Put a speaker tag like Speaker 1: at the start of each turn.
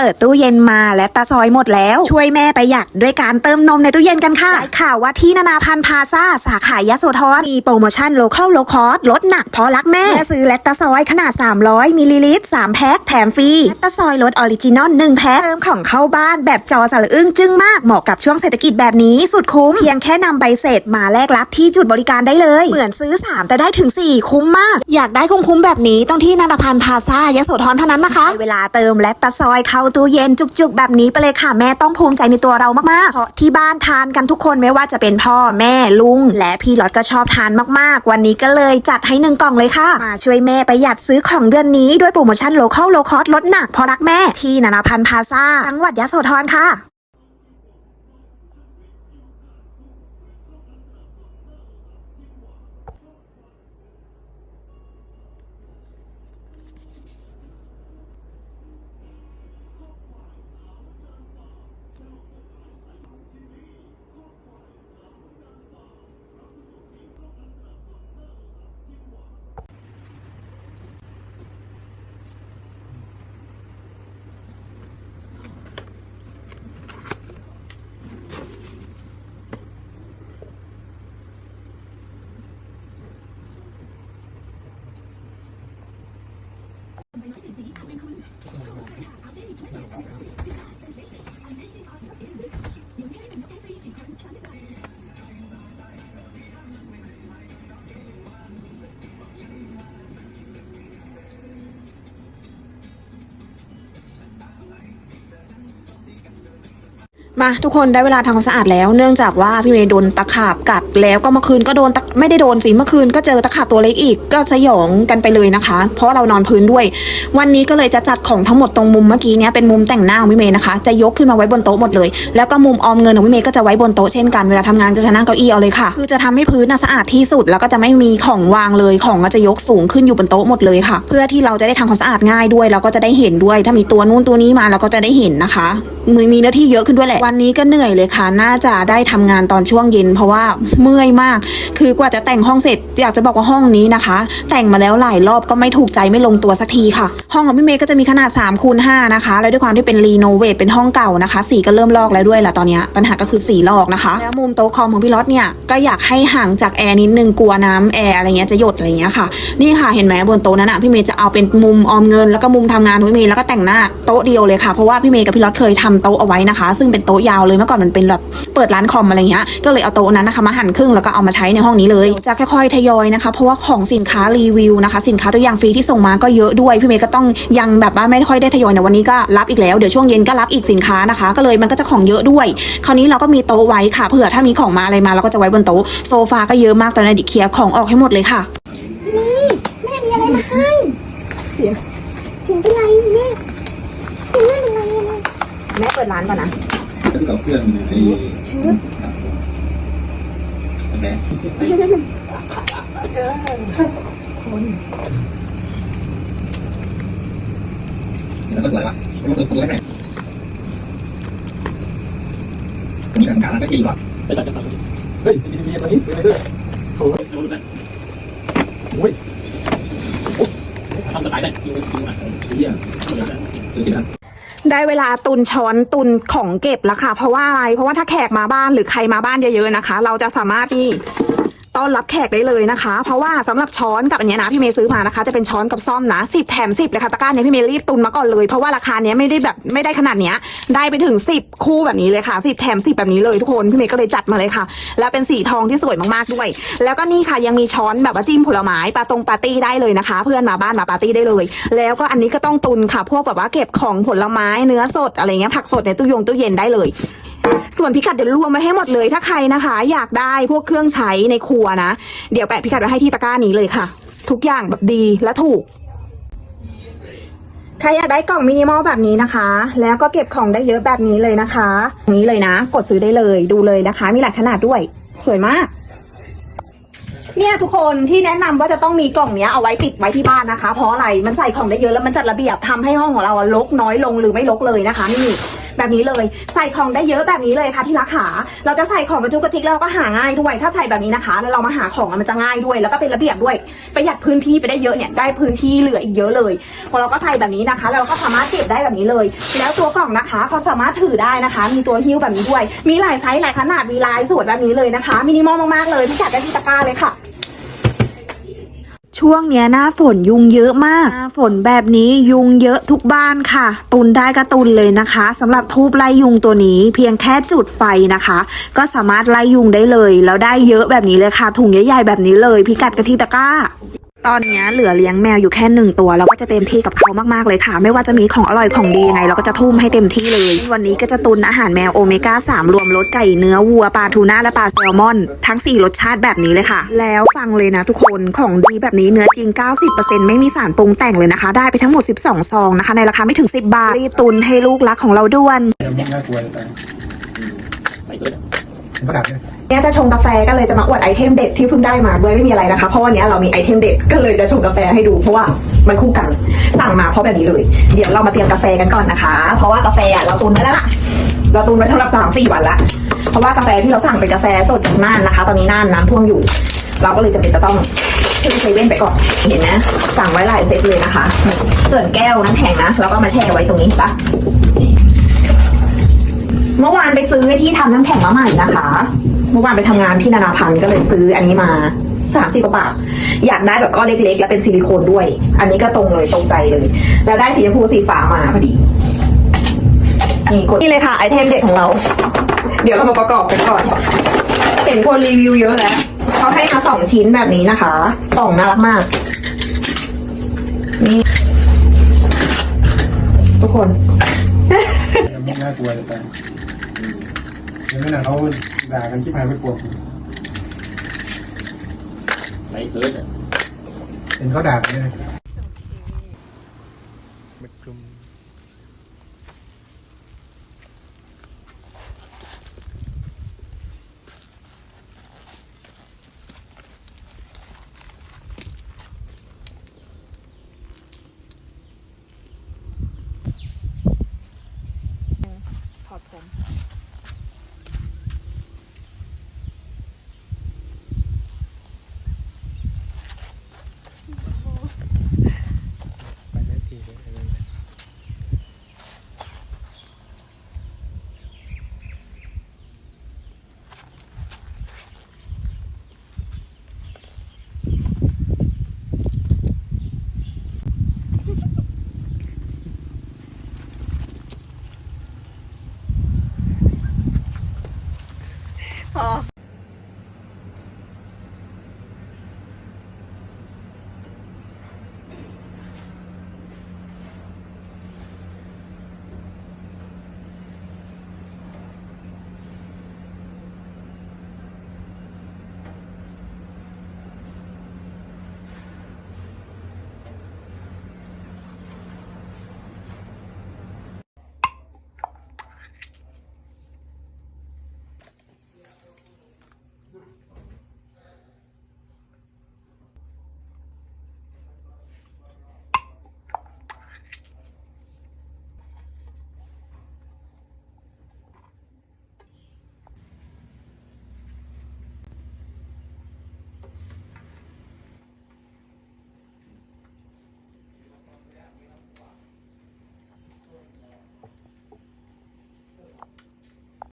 Speaker 1: ปิดตู้เย็นมาและตาซอยหมดแล้ว ช่วยแม่ประหยัดด้วยการเติมนมในตู้เย็นกันค่ะได้ข่าวว่าที่นานาพันพาซาสาขายยโสธรมีโปรโมชั่นโลเคอลโลคอสลดหนักเพราะรักแม่แม่ซื้อแลคตาซอยขนาด 300มิลลิลิตร3แพ็คแถมฟรีแลคตาซอยลดออริจินอล1แพ็คเติมของเข้าบ้านแบบจอสละอึ้งจึ้งมากเหมาะกับช่วงเศรษฐกิจแบบนี้สุดคุ้มเพียงแค่นำใบเสร็จมาแลกรับที่จุดบริการได้เลย เหมือนซื้อ 3 แต่ได้ถึง 4 คุ้มมาก อยากได้คุ้มๆแบบนี้ต้องที่นานาพันพาซายโสธรเท่านั้นนะคะ เวลาเติมแลคตาซอยเข้าตู้เย็นจุกๆ แบบนี้ไปเลยค่ะแม่ต้องภูมิใจในตัวเรามากๆเพราะที่บ้านทานกันทุกคนไม่ว่าจะเป็นพ่อแม่ลุง และพี่หลอดก็ชอบทานมากๆ วันนี้ก็เลยจัดให้หนึ่งกล่องเลยค่ะมาช่วยแม่ประหยัดซื้อของเดือนนี้ด้วยโปรโมชั่นโลเคอลโลคอสลดหนักเพราะรักแม่ที่นานาพันธ์พาซาจังหวัดยะโสธรค่ะ มาทุกคนได้เวลาทำความสะอาดแล้ว เนื่องจากว่าพี่เมย์โดนตะขาบกัดแล้วก็เมื่อคืนก็โดนไม่ได้โดนสิเมื่อคืนก็เจอตะขาบตัวเล็กอีก ก็สยองกันไปเลยนะคะ เพราะเรานอนพื้นด้วย วันนี้ก็เลยจะจัดของทั้งหมดตรงมุมเมื่อกี้เนี้ยเป็นมุมแต่งหน้าของพี่เมย์นะคะจะยกขึ้นมาไว้บนโต๊ะหมดเลย แล้วก็มุมออมเงินของพี่เมย์ก็จะไว้บนโต๊ะเช่นกันเวลาทำงานก็จะนั่งเก้าอี้เอาเลยค่ะ คือจะทำให้พื้นน่ะสะอาดที่สุดแล้วก็จะไม่มีของวางเลยของก็จะยกสูงขึ้นอยู่บนโต๊ะหมดเลยค่ะ เพื่อที่เราจะได้ทำความสะอาดง่ายด้วยแล้วก็จะได้เห็นด้วย ถ้ามีตัวนู้นตัวนี้มาเราก็จะได้เห็นนะคะ มือมีเนื้อที่เยอะขึ้นด้วยแหละ วันนี้ก็เหนื่อยเลยค่ะ น่าจะได้ทำงานตอนช่วงเย็น เพราะว่าเมื่อยมาก คือกว่าจะแต่งห้องเสร็จ อยากจะบอกว่าห้องนี้นะคะ แต่งมาแล้วหลายรอบก็ไม่ถูกใจไม่ลงตัวสักทีค่ะ ห้องของพี่เมย์ก็จะมีขนาด3คูณ5นะคะแล้วด้วยความที่เป็นรีโนเวทเป็นห้องเก่านะคะ สีก็เริ่มลอกแล้วด้วยแหละตอนนี้ปัญหาก็คือสีลอกนะคะ แล้วมุมโต๊ะคอมของพี่รถเนี่ยก็อยากให้ห่างจากแอร์นิดนึงกลัวน้ำแอร์อะไรเงี้ยจะหยดอะไรเงี้ยค่ะนี่ค่ะเห็นไหมบนโต๊ะนั้นอะพี่เมย์จะเอาเป็นมุมออมเงินแล้วก็มุมทำงานของพี่เมย์แล้วก็แต่งหน้าโต๊ะเดียวเลยค่ะเพราะว่าพี่เมย์กับพี่รถเคยทำโต๊ะเอาไว้นะคะ ซึ่งเป็นโต๊ะยาวเลยเมื่อก่อนมันเป็นแบบเปิดร้านคอมอะไรเงี้ยก็เลยเอาโต๊ะนั้นนะคะมาหั่นครึ่งแล้วก็เอามาใช้ในห้องนี้เลยจะค่อยๆทยอยนะคะ เพราะว่าของสินค้ารีวิวนะคะ สินค้าตัวอย่างฟรีที่ส่งมาก็เยอะด้วยพี่เมย์ก็ต้องยังแบบว่าไม่ค่อยได้ทยอยในวันนี้ก็รับอีกแล้วเดี๋ยวช่วงเย็นก็รับอีกสินค้านะคะ ก็เลยมันก็จะของเยอะด้วย คราวนี้เราก็มีโต๊ะไว้ค่ะเผื่อถ้ามีของมาอะไรมาเราก็จะไว้บนโต๊ะโซฟาก็เยอะมากตอนนี้ดิเคลียร์ของออกให้หมดเลยค่ะ
Speaker 2: นี่แม่มีอะไรมาให้
Speaker 1: เสียง
Speaker 2: เสียงเป็นไรแม่เสียงแม่เป็นไรอะ
Speaker 1: แม่เปิดร้านก่อนนะ
Speaker 3: แล้วกับเพื่อนใน
Speaker 1: ชื่อ
Speaker 3: แม่
Speaker 1: คน
Speaker 3: แล้วก็อะไรวะแล้วก็ตัวไหนมีการการแล้วก็กินก่อนไปจัดกันเฮ้ยซีดีมานี้เป็นไงเด้อโอ้ยรู้ไหมโอ้ยทำสไตล์ได้กินกินอะเยี่ยมเดี๋ยวกินนะ
Speaker 1: ได้เวลาตุนช้อนตุนของเก็บแล้วค่ะ เพราะว่าอะไร เพราะว่าถ้าแขกมาบ้านหรือใครมาบ้านเยอะๆนะคะ เราจะสามารถที่ ต้อนรับแขกได้เลยนะคะ เพราะว่าสำหรับช้อนกับอันเนี้ยนะพี่เมย์ซื้อมานะคะ จะเป็นช้อนกับซ่อมนะสิบแถมสิบเลยค่ะตะกร้าเนี้ยพี่เมย์รีบตุนมาก่อนเลย เพราะว่าราคาเนี้ยไม่ได้แบบไม่ได้ขนาดเนี้ยได้ไปถึงสิบคู่แบบนี้เลยค่ะสิบแถมสิบแบบนี้เลยทุกคนพี่เมย์ก็เลยจัดมาเลยค่ะ แล้วเป็นสีทองที่สวยมากๆด้วย แล้วก็นี่ค่ะยังมีช้อนแบบว่าจิ้มผลไม้ปาตรงปาร์ตี้ได้เลยนะคะ เพื่อนมาบ้านมาปาร์ตี้ได้เลย แล้วก็อันนี้ก็ต้องตุนค่ะ พวกแบบว่าเก็บของผลไม้เนื้อสดอะไรเงี้ยผักสดในตู้ยงตู้เย็นได้เลย ส่วนพิกัดเดี๋ยวรวมไว้ให้หมดเลย ถ้าใครนะคะ อยากได้พวกเครื่องใช้ในครัวนะ เดี๋ยวแปะพิกัดไว้ให้ที่ตะกร้านี้เลยค่ะ ทุกอย่างแบบดีและถูก ใครอยากได้กล่องมินิมอลแบบนี้นะคะ แล้วก็เก็บของได้เยอะแบบนี้เลยนะคะนี้เลยนะ กดซื้อได้เลยดูเลยนะคะ มีหลายขนาดด้วย สวยมาก เนี่ยทุกคนที่แนะนำว่าจะต้องมีกล่องเนี้ยเอาไว้ติดไว้ที่บ้านนะคะ เพราะอะไรมันใส่ของได้เยอะแล้วมันจัดระเบียบทำให้ห้องของเราอะรกน้อยลงหรือไม่รกเลยนะคะนี่
Speaker 2: แบบนี้เลยใส่ของได้เยอะแบบนี้เลยค่ะที่รักขาเราจะใส่ของกระจุกกระจิกแล้วเราก็หาง่ายด้วย ถ้าใส่แบบนี้นะคะ แล้วเรามาหาของอะมันจะง่ายด้วย แล้วก็เป็นระเบียบด้วยประหยัดพื้นที่ไปได้เยอะเนี่ยได้พื้นที่เหลืออีกเยอะเลย พอเราก็ใส่แบบนี้นะคะ เราก็สามารถเก็บได้แบบนี้เลย แล้วตัวกล่องนะคะเขาสามารถถือได้นะคะ มีตัวหิ้วแบบนี้ด้วย มีหลายไซส์หลายขนาดมีลายสวยแบบนี้เลยนะคะมินิมอลมากๆเลยที่จัดได้ที่ตะกร้าเลยค่ะ
Speaker 1: ช่วงเนี้ยหน้าฝนยุงเยอะมาก หน้าฝนแบบนี้ยุงเยอะทุกบ้านค่ะ ตุนได้ก็ตุนเลยนะคะสำหรับทูบไล่ยุงตัวนี้ เพียงแค่จุดไฟนะคะ ก็สามารถไล่ยุงได้เลย แล้วได้เยอะแบบนี้เลยค่ะ ถุงใหญ่ๆแบบนี้เลย พิกัดกะทิตะก้า ตอนนี้เหลือเลี้ยงแมวอยู่แค่หนึ่งตัวเราก็จะเต็มที่กับเขามากๆเลยค่ะ ไม่ว่าจะมีของอร่อยของดียังไง เราก็จะทุ่มให้เต็มที่เลย วันนี้ก็จะตุนอาหารแมวโอเมก้า 3 รวมรสไก่เนื้อวัวปลาทูน่าและปลาแซลมอน ทั้ง 4 รสชาติแบบนี้เลยค่ะ แล้วฟังเลยนะทุกคนของดีแบบนี้เนื้อจริง 90%ไม่มีสารปรุงแต่งเลยนะคะ ได้ไปทั้งหมด 12 ซองนะคะ ในราคาไม่ถึง 10 บาทรีบตุนให้ลูกรักของเราด่วน
Speaker 4: ยังน่าเลยแต่ไปเลยเนี่
Speaker 2: ยจะชงกาแฟก็เลยจะมาอวดไอเทมเด็ดที่เพิ่งได้มาด้วยไม่มีอะไรนะคะ เพราะวันนี้เรามีไอเทมเด็ดก็เลยจะชงกาแฟให้ดูเพราะว่ามันคู่กันสั่งมาเพราะแบบนี้เลย เดี๋ยวเรามาเตรียมกาแฟกันก่อนนะคะ เพราะว่ากาแฟเราตุนไว้แล้วล่ะ เราตุนไว้สำหรับสามสี่วันละเพราะว่ากาแฟที่เราสั่งเป็นกาแฟสดจากน่านนะคะ ตอนนี้น่านน้ำท่วมอยู่ เราก็เลยจะเป็นจะต้องขึ้นเซเว่นไปก่อนเห็นไหมสั่งไว้หลายเซตเลยนะคะ ส่วนแก้วน้ำแข็งนะเราก็มาแช่ไว้ตรงนี้ปะ เมื่อวานไปซื้อที่ทำน้ำแข็งมาใหม่นะคะ เมื่อวานไปทำงานที่นานาพันธ์ก็เลยซื้ออันนี้มาสามสิบกว่าบาท อยากได้แบบก้อนเล็ก ๆ แล้วเป็นซิลิโคนด้วย อันนี้ก็ตรงเลยตรงใจเลย แล้วได้สีชมพูสีฟ้ามาพอดีนี่กดนี่เลยค่ะไอเทมเด็ดของเรา เดี๋ยวเรามาประกอบกันก่อน เห็นคนรีวิวเยอะแล้วเขาให้มาสองชิ้นแบบนี้นะคะกล่องน่ารักมาก นี่ ทุกคน
Speaker 4: น่ากลัวเลย แต่ยังไม่นานเขาด่ากันชิบหายไม่กลัว
Speaker 3: ไปเอิร์ธอะ
Speaker 4: เห็นเขาด่ากันเลย
Speaker 2: พอ